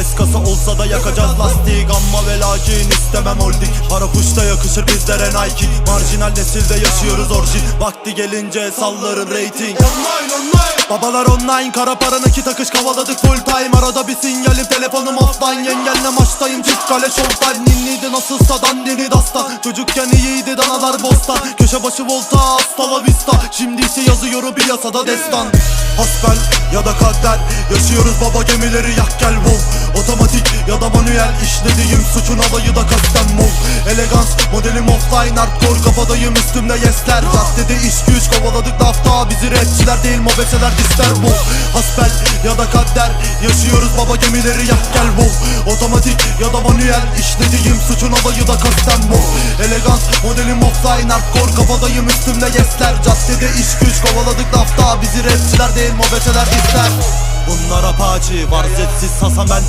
Arabeskası olsa da yakacağız lastiği. Gamma ve lakin istemem holding Para puşta yakışır bizlere Nike Marjinal nesilde yaşıyoruz orijin Vakti gelince sallarım rating. Online online Babalar online kara para nakit akış kavaladık full time. Arada bir sinyalim telefonum offline. Yengenle maçtayım çift kale showtime Ninniydi nasılsa dandini dastan Çocukken iyiydi danalar bostan Köşe başı volta hasta la vista. Şimdi ise yazıyorum piyasada destan. Hasbel ya da kader Yaşıyoruz baba gemileri. Yak gel işlediğim suçun alayı da kasten mol Elegans modelim offline hardcore kafadayım üstümde yesler. Caddede iş güç kovaladık lafta bizi rapçiler değil mobeseler disler bu. Hasbel ya da kader Yaşıyoruz baba gemileri yak gel wow Otomatik ya da manuel işlediğim suçun alayı da kasten mol Elegans modelim offline hardcore kafadayım üstümde yesler. Caddede iş güç kovaladık lafta bizi rapçiler değil mobeseler disler Bunlar apaçi var zetsiz sasam ben